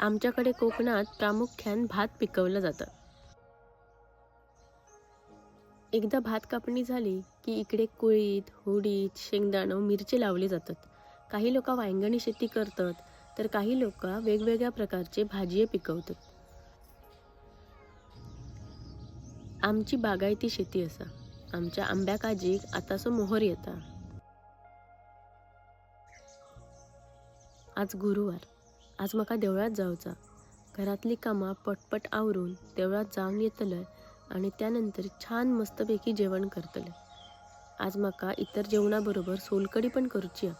आमच्याकडे कोकणात प्रामुख्यान भात पिकवलं जातं. एकदा भात कापणी झाली की इकडे कुळीत होडीत शेंगदाणं मिरची लावली जातात. काही लोक वांगणी शेती करतात तर काही लोक वेगवेगळ्या प्रकारचे भाजीये पिकवतात. आमची बागायती शेती असा. आमच्या आंब्या काजीक आतांचो मोहर येता. आज गुरुवार. आज म्हाका देवळात जावचा घरातली कामां पटपट आवरून देवळात जावन येतलं आणि त्यानंतर छान मस्तपैकी जेवण करतले आज म्हाका इतर जेवणा बरोबर सोलकडी पण करूची हा.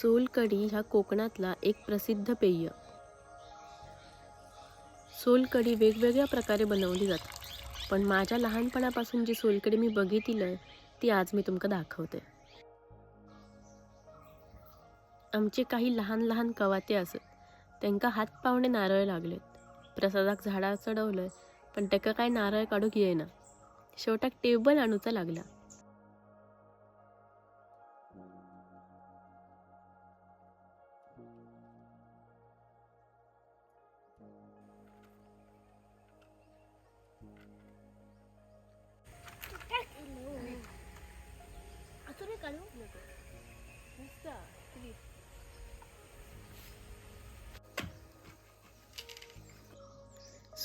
सोलकढी हा कोकणातला एक प्रसिद्ध पेय. सोलकढी वेगवेगळ्या प्रकारे बनवली जाते पण माझ्या लहानपणापासून जी सोलकढी मी बघितली आहे ती आज मी तुमका दाखवते. आमचे काही लहान लहान कवाते असत. त्यांका हात पावणे नारळ लागलेत. प्रसादाक झाडां चढवलंय पण ताका काय नारळ काढूक येईना. शेवटाक टेबल आणूचा लागला.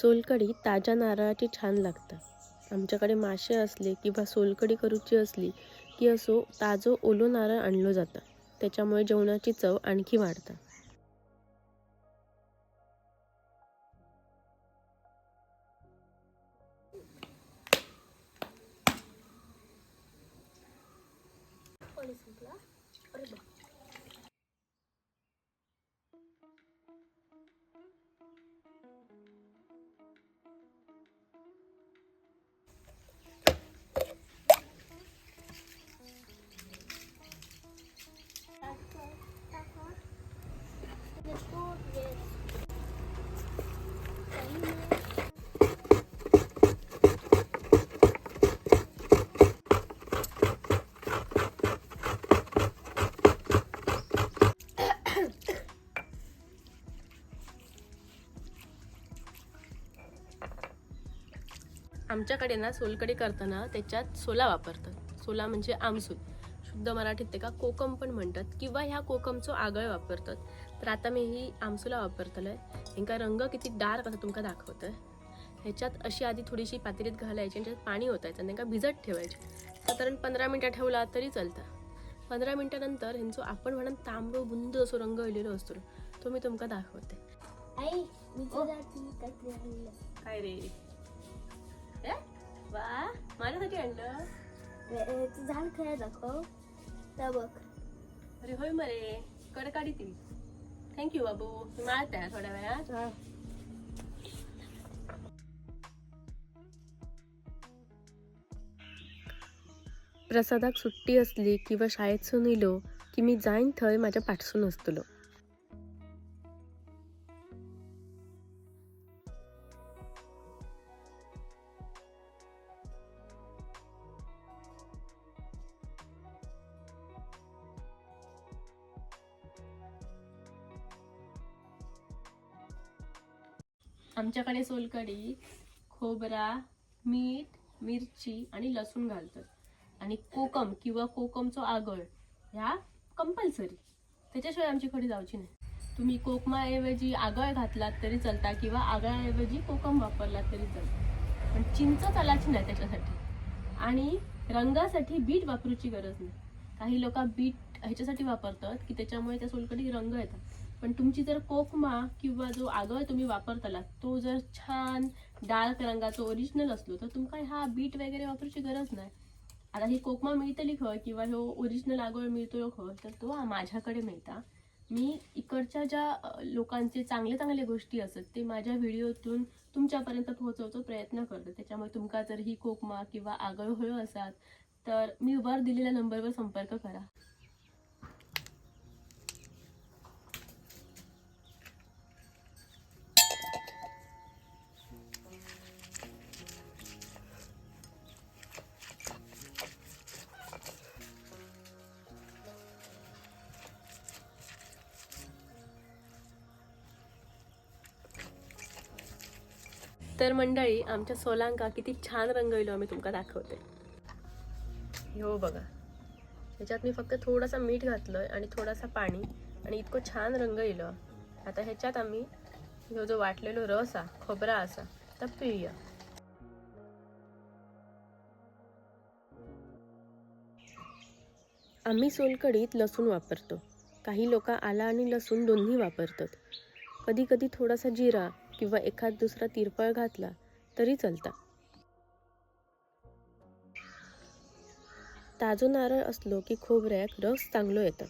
सोलकढी ताज्या नारळाची छान लागतात. आमच्याकडे मासे असले किंवा सोलकढी करूची असली की असो ताजो ओलो नारळ आणलो जाता. त्याच्यामुळे जेवणाची चव आणखी वाढता आमच्याकडे ना सोलकढी करताना त्याच्यात सोला वापरतात. सोला म्हणजे आमसूल शुद्ध मराठीत ते का कोकम पण म्हणतात किंवा ह्या कोकमचो आगळ वापरतात. तर आता मी ही आमसुला वापरतलोय. हेंका रंग किती डार्क असं तुमका दाखवतोय. ह्याच्यात अशी आधी थोडीशी पातेलीत घालायची आणि त्याच्यात पाणी ओतायचं आणि त्यांना भिजत ठेवायचे. साधारण पंधरा मिनटं ठेवला तरी चालतं. पंधरा मिनटानंतर ह्यांचो आपण म्हणून तांबडो बुंद असो रंग येलेलो असतो तो मी तुमका दाखवते. काय रे? वा माझ्यासाठी आणलं? झाड खेळ दाखव त्या बघ. अरे होय मरे कडकाडी ती. थँक्यू बाबू. मी माळत आहे थोड्या वेळात. प्रसादाक सुट्टी असली किंवा शाळेतसून इलो की मी जाईन थंय माझ्या पाठसून असतलो आमच्याकडे सोलकढी खोबरा मीठ मिरची आणि लसूण घालतात. आणि कोकम किंवा कोकमचो आगळ ह्या कंपल्सरी त्याच्याशिवाय आमची कढी जाऊची नाही. तुम्ही कोकमाऐवजी आगळ घातलात तरी चालता किंवा आगळाऐवजी कोकम वापरलात तरी चालतं. पण चिंच चालायची नाही त्याच्यासाठी. आणि रंगासाठी बीट वापरूची गरज नाही. काही लोक बीट ह्याच्यासाठी वापरतात की त्याच्यामुळे त्या सोलकढी रंग येतात. पण तुमची जर कोकमा किंवा जो आगळ तुम्ही वापरताला तो जर छान डार्क रंगाचा ओरिजिनल असलो तर तुमका हा बीट वगैरे वापरूची गरज नाही. आता ही कोकमा मिळतली खंय किंवा ह्यो ओरिजिनल आगळ मिळतो खंय तर तो माझ्याकडे मिळता. मी इकडच्या ज्या लोकांचे चांगले चांगले गोष्टी असत ते माझ्या व्हिडिओतून तुमच्यापर्यंत पोहोचवचा प्रयत्न करतो. त्याच्यामुळे तुमका जर ही कोकमा किंवा आगळ हळू असाल तर मी वर दिलेल्या नंबरवर संपर्क करा. तर मंडळी आमच्या सोलांका किती छान रंग आम्ही तुमका दाखवते. हो बघा. ह्याच्यात मी फक्त थोडासा मीठ घातलंय आणि थोडासा पाणी आणि इतकं छान रंग येलो आता ह्याच्यात आम्ही ह्यो जो वाटलेलो रस हा खोबरा असा तर पिऊया. आम्ही सोलकडीत लसूण वापरतो. काही लोक आला आणि लसूण दोन्ही वापरतात. कधी कधी थोडासा जिरा किंवा एखाद दुसरा तिरपळ घातला तरी चलता. ताजो नारळ असलो की खोबऱ्याक रस चांगलो येता.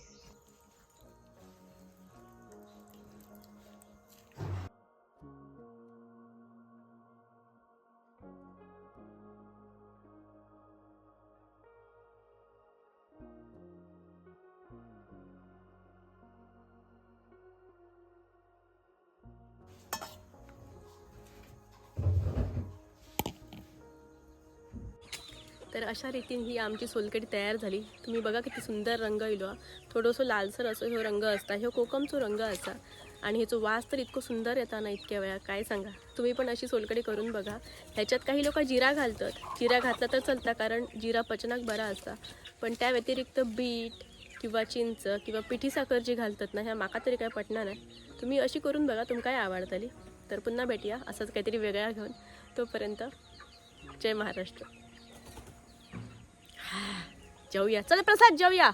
तर अशा रीतीने ही आमची सोलकडी तयार झाली. तुम्ही बघा किती सुंदर रंग येलो थोडंसं लालसर असो ह्यो रंग असता ह्यो कोकमचो रंग असा. आणि ह्याचो वास तर इतकं सुंदर येता ना इतक्या वेळा काय सांगा? तुम्ही पण अशी सोलकडी करून बघा. ह्याच्यात काही लोक जिरा घालतात. जिरा घातला तर चालता कारण जिरा पचनाक बरा असता. पण त्या व्यतिरिक्त बीट किंवा चिंच किंवा पिठी साखर जी घालतात ना ह्या माका तरी काय पटणार नाही. तुम्ही अशी करून बघा तुमकाय काय आवडतली. तर पुन्हा भेटूया असंच काहीतरी वेगळा घेऊन. तोपर्यंत जय महाराष्ट्र. जाऊया चला प्रसाद जेवूया